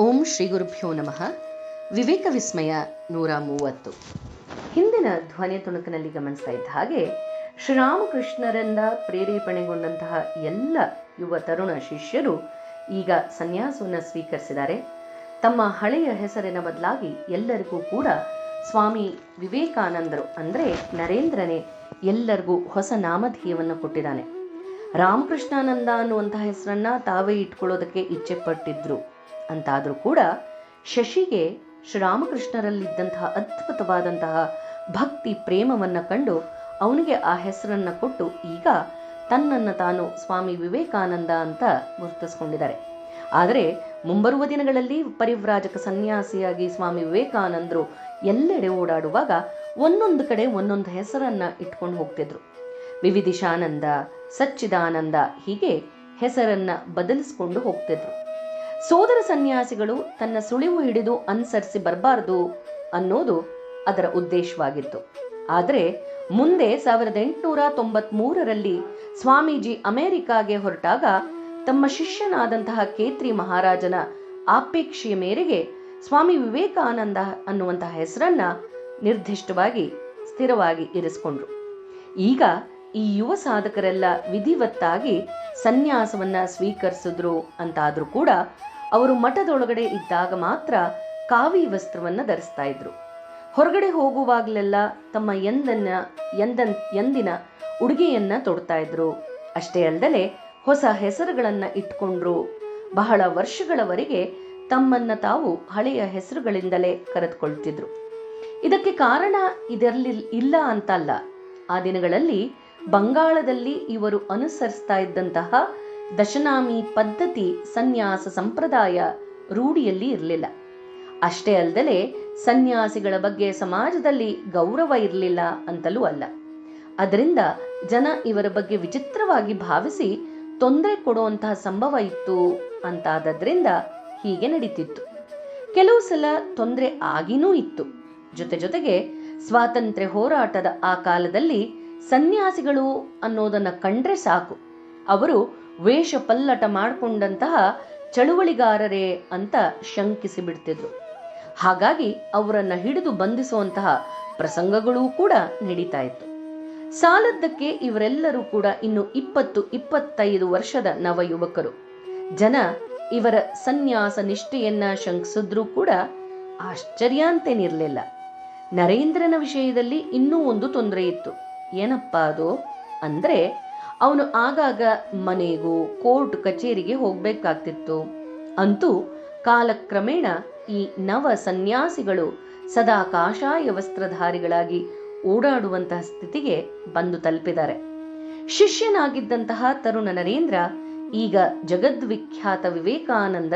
ಓಂ ಶ್ರೀ ಗುರುಭ್ಯೋ ನಮಃ. ವಿವೇಕ ವಿಸ್ಮಯ ನೂರ ಮೂವತ್ತು. ಹಿಂದಿನ ಧ್ವನಿ ತುಣುಕಿನಲ್ಲಿ ಗಮನಿಸ್ತಾ ಇದ್ದ ಹಾಗೆ ಶ್ರೀರಾಮಕೃಷ್ಣರಿಂದ ಪ್ರೇರೇಪಣೆಗೊಂಡಂತಹ ಎಲ್ಲ ಯುವ ತರುಣ ಶಿಷ್ಯರು ಈಗ ಸನ್ಯಾಸವನ್ನು ಸ್ವೀಕರಿಸಿದ್ದಾರೆ. ತಮ್ಮ ಹಳೆಯ ಹೆಸರಿನ ಬದಲಾಗಿ ಎಲ್ಲರಿಗೂ ಕೂಡ ಸ್ವಾಮಿ ವಿವೇಕಾನಂದರು ಅಂದರೆ ನರೇಂದ್ರನೇ ಎಲ್ಲರಿಗೂ ಹೊಸ ನಾಮಧೇಯವನ್ನು ಕೊಟ್ಟಿದ್ದಾನೆ. ರಾಮಕೃಷ್ಣಾನಂದ ಅನ್ನುವಂತಹ ಹೆಸರನ್ನ ತಾವೇ ಇಟ್ಕೊಳ್ಳೋದಕ್ಕೆ ಇಚ್ಛೆ ಪಟ್ಟಿದ್ರು ಅಂತಾದರೂ ಕೂಡ ಶಶಿಗೆ ಶ್ರೀರಾಮಕೃಷ್ಣರಲ್ಲಿದ್ದಂತಹ ಅದ್ಭುತವಾದಂತಹ ಭಕ್ತಿ ಪ್ರೇಮವನ್ನ ಕಂಡು ಅವನಿಗೆ ಆ ಹೆಸರನ್ನು ಕೊಟ್ಟು ಈಗ ತನ್ನನ್ನು ತಾನು ಸ್ವಾಮಿ ವಿವೇಕಾನಂದ ಅಂತ ಗುರುತಿಸ್ಕೊಂಡಿದ್ದಾರೆ. ಆದರೆ ಮುಂಬರುವ ದಿನಗಳಲ್ಲಿ ಪರಿವ್ರಾಜಕ ಸನ್ಯಾಸಿಯಾಗಿ ಸ್ವಾಮಿ ವಿವೇಕಾನಂದರು ಎಲ್ಲೆಡೆ ಓಡಾಡುವಾಗ ಒಂದೊಂದು ಕಡೆ ಒಂದೊಂದು ಹೆಸರನ್ನ ಇಟ್ಕೊಂಡು ಹೋಗ್ತಿದ್ರು. ವಿವಿಧಿಶಾನಂದ, ಸಚ್ಚಿದಾನಂದ ಹೀಗೆ ಹೆಸರನ್ನ ಬದಲಿಸಿಕೊಂಡು ಹೋಗ್ತಿದ್ರು. ಸೋದರ ಸನ್ಯಾಸಿಗಳು ತನ್ನ ಸುಳಿವು ಹಿಡಿದು ಅನುಸರಿಸಿ ಬರಬಾರದು ಅನ್ನೋದು ಅದರ ಉದ್ದೇಶವಾಗಿತ್ತು. ಆದರೆ ಮುಂದೆ ಸಾವಿರದ ಎಂಟುನೂರ ತೊಂಬತ್ ಮೂರರಲ್ಲಿ ಸ್ವಾಮೀಜಿ ಅಮೆರಿಕಾಗೆ ಹೊರಟಾಗ ತಮ್ಮ ಶಿಷ್ಯನಾದಂತಹ ಕೇತ್ರಿ ಮಹಾರಾಜನ ಆಪೇಕ್ಷೆಯ ಮೇರೆಗೆ ಸ್ವಾಮಿ ವಿವೇಕಾನಂದ ಅನ್ನುವಂತಹ ಹೆಸರನ್ನ ನಿರ್ದಿಷ್ಟವಾಗಿ ಸ್ಥಿರವಾಗಿ ಇರಿಸಿಕೊಂಡ್ರು. ಈಗ ಈ ಯುವ ಸಾಧಕರೆಲ್ಲ ವಿಧಿವತ್ತಾಗಿ ಸನ್ಯಾಸವನ್ನ ಸ್ವೀಕರಿಸಿದ್ರು ಅಂತಾದ್ರೂ ಕೂಡ ಅವರು ಮಠದೊಳಗಡೆ ಇದ್ದಾಗ ಮಾತ್ರ ಕಾವಿ ವಸ್ತ್ರವನ್ನ ಧರಿಸ್ತಾ ಇದ್ರು. ಹೊರಗಡೆ ಹೋಗುವಾಗಲೆಲ್ಲ ತಮ್ಮ ಎಂದನ್ನ, ಎಂದನ್, ಎಂದಿನ ಉಡುಗೆಯನ್ನ ತೊಡ್ತಾ ಇದ್ರು. ಅಷ್ಟೇ ಅಲ್ಲದೆ ಹೊಸ ಹೆಸರುಗಳನ್ನ ಇಟ್ಕೊಂಡ್ರು. ಬಹಳ ವರ್ಷಗಳವರೆಗೆ ತಮ್ಮನ್ನ ತಾವು ಹಳೆಯ ಹೆಸರುಗಳಿಂದಲೇ ಕರೆದುಕೊಳ್ತಿದ್ರು. ಇದಕ್ಕೆ ಕಾರಣ ಇದರಲ್ಲಿ ಇಲ್ಲ ಅಂತಲ್ಲ. ಆ ದಿನಗಳಲ್ಲಿ ಬಂಗಾಳದಲ್ಲಿ ಇವರು ಅನುಸರಿಸ್ತಾ ಇದ್ದಂತಹ ದಶನಾಮಿ ಪದ್ಧತಿ ಸನ್ಯಾಸ ಸಂಪ್ರದಾಯ ರೂಢಿಯಲ್ಲಿ ಇರಲಿಲ್ಲ. ಅಷ್ಟೇ ಅಲ್ಲದೆ ಸನ್ಯಾಸಿಗಳ ಬಗ್ಗೆ ಸಮಾಜದಲ್ಲಿ ಗೌರವ ಇರಲಿಲ್ಲ ಅಂತಲೂ ಅಲ್ಲ. ಅದರಿಂದ ಜನ ಇವರ ಬಗ್ಗೆ ವಿಚಿತ್ರವಾಗಿ ಭಾವಿಸಿ ತೊಂದರೆ ಕೊಡುವಂತಹ ಸಂಭವ ಇತ್ತು ಅಂತಾದದ್ರಿಂದ ಹೀಗೆ ನಡೀತಿತ್ತು. ಕೆಲವು ಸಲ ತೊಂದರೆ ಆಗಿನೂ ಇತ್ತು. ಜೊತೆ ಜೊತೆಗೆ ಸ್ವಾತಂತ್ರ್ಯ ಹೋರಾಟದ ಆ ಕಾಲದಲ್ಲಿ ಸನ್ಯಾಸಿಗಳು ಅನ್ನೋದನ್ನ ಕಂಡ್ರೆ ಸಾಕು. ಅವರು ವೇಷ ಪಲ್ಲಟ ಮಾಡಿಕೊಂಡಂತಹ ಚಳುವಳಿಗಾರರೇ ಅಂತ ಶಂಕಿಸಿ ಬಿಡ್ತಿದ್ರು ಹಾಗಾಗಿ ಅವರನ್ನ ಹಿಡಿದು ಬಂಧಿಸುವಂತಹ ಪ್ರಸಂಗಗಳೂ ಕೂಡ ನಡೀತಾ ಇತ್ತು. ಸಾಲದ್ದಕ್ಕೆ ಇವರೆಲ್ಲರೂ ಕೂಡ ಇನ್ನು ಇಪ್ಪತ್ತು ಇಪ್ಪತ್ತೈದು ವರ್ಷದ ನವ ಯುವಕರು ಜನ ಇವರ ಸನ್ಯಾಸ ನಿಷ್ಠೆಯನ್ನ ಶಂಕಿಸಿದ್ರೂ ಕೂಡ ಆಶ್ಚರ್ಯ ಅಂತೇನಿರ್ಲಿಲ್ಲ ನರೇಂದ್ರನ ವಿಷಯದಲ್ಲಿ ಇನ್ನೂ ಒಂದು ತೊಂದರೆ ಇತ್ತು. ಏನಪ್ಪಾ ಅದು? ಅಂದ್ರೆ ಅವನು ಆಗಾಗ ಮನೆಗೂ ಕೋರ್ಟ್ ಕಚೇರಿಗೆ ಹೋಗಬೇಕಾಗ್ತಿತ್ತು. ಅಂತೂ ಕಾಲಕ್ರಮೇಣ ಈ ನವ ಸನ್ಯಾಸಿಗಳು ಸದಾ ಕಾಷಾಯ ವಸ್ತ್ರಧಾರಿಗಳಾಗಿ ಓಡಾಡುವಂತಹ ಸ್ಥಿತಿಗೆ ಬಂದು ತಲುಪಿದ್ದಾರೆ. ಶಿಷ್ಯನಾಗಿದ್ದಂತಹ ತರುಣ ನರೇಂದ್ರ, ಈಗ ಜಗದ್ವಿಖ್ಯಾತ ವಿವೇಕಾನಂದ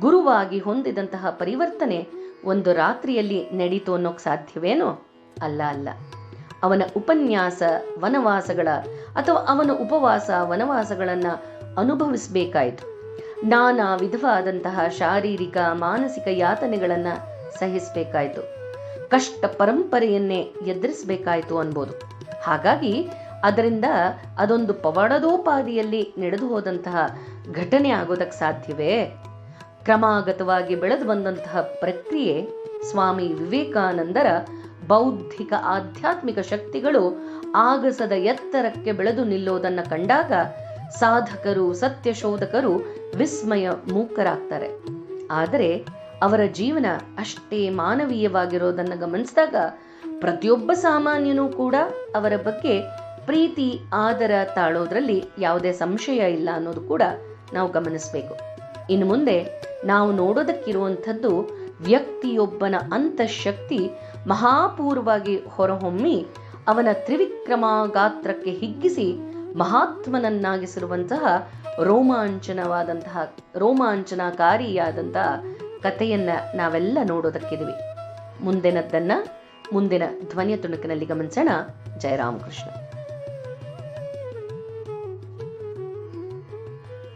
ಗುರುವಾಗಿ ಹೊಂದಿದಂತಹ ಪರಿವರ್ತನೆ ಒಂದು ರಾತ್ರಿಯಲ್ಲಿ ನಡೀತು ಅನ್ನೋಕ್ ಸಾಧ್ಯವೇನೋ? ಅಲ್ಲ ಅಲ್ಲ. ಅವನ ಉಪನ್ಯಾಸ ವನವಾಸಗಳ ಅಥವಾ ಅವನ ಉಪವಾಸ ವನವಾಸಗಳನ್ನ ಅನುಭವಿಸಬೇಕಾಯಿತು. ನಾನಾ ವಿಧವಾದಂತಹ ಶಾರೀರಿಕ, ಮಾನಸಿಕ ಯಾತನೆಗಳನ್ನ ಸಹಿಸಬೇಕಾಯಿತು. ಕಷ್ಟ ಪರಂಪರೆಯನ್ನೇ ಎದುರಿಸಬೇಕಾಯಿತು ಅನ್ಬೋದು. ಹಾಗಾಗಿ ಅದರಿಂದ ಅದೊಂದು ಪವಾಡದೋಪಾದಿಯಲ್ಲಿ ನಡೆದು ಹೋದಂತಹ ಘಟನೆ ಆಗೋದಕ್ಕೆ ಸಾಧ್ಯವೇ? ಕ್ರಮಾಗತವಾಗಿ ಬೆಳೆದು ಬಂದಂತಹ ಪ್ರಕ್ರಿಯೆ ಸ್ವಾಮಿ ವಿವೇಕಾನಂದರ ಬೌದ್ಧಿಕ ಆಧ್ಯಾತ್ಮಿಕ ಶಕ್ತಿಗಳು ಆಗಸದ ಎತ್ತರಕ್ಕೆ ಬೆಳೆದು ನಿಲ್ಲೋದನ್ನ ಕಂಡಾಗ ಸಾಧಕರು, ಸತ್ಯಶೋಧಕರು ವಿಸ್ಮಯ ಮೂಕರಾಗ್ತಾರೆ. ಆದರೆ ಅವರ ಜೀವನ ಅಷ್ಟೇ ಮಾನವೀಯವಾಗಿರೋದನ್ನ ಗಮನಿಸಿದಾಗ ಪ್ರತಿಯೊಬ್ಬ ಸಾಮಾನ್ಯನೂ ಕೂಡ ಅವರ ಬಗ್ಗೆ ಪ್ರೀತಿ, ಆದರ ತಾಳೋದ್ರಲ್ಲಿ ಯಾವುದೇ ಸಂಶಯ ಇಲ್ಲ ಅನ್ನೋದು ಕೂಡ ನಾವು ಗಮನಿಸಬೇಕು. ಇನ್ನು ಮುಂದೆ ನಾವು ನೋಡೋದಕ್ಕಿರುವಂಥದ್ದು ವ್ಯಕ್ತಿಯೊಬ್ಬನ ಅಂತಃಶಕ್ತಿ ಮಹಾಪೂರ್ವಾಗಿ ಹೊರಹೊಮ್ಮಿ ಅವನ ತ್ರಿವಿಕ್ರಮ ಗಾತ್ರಕ್ಕೆ ಹಿಗ್ಗಿಸಿ ಮಹಾತ್ಮನನ್ನಾಗಿಸಿರುವಂತಹ ರೋಮಾಂಚನವಾದಂತಹ ರೋಮಾಂಚನಕಾರಿಯಾದಂತಹ ಕಥೆಯನ್ನ ನಾವೆಲ್ಲ ನೋಡೋದಕ್ಕಿದ್ವಿ. ಮುಂದಿನದ್ದನ್ನ, ಮುಂದಿನ ಧ್ವನಿಯ ತುಣುಕಿನಲ್ಲಿ ಗಮನಿಸೋಣ. ಜಯರಾಮಕೃಷ್ಣ.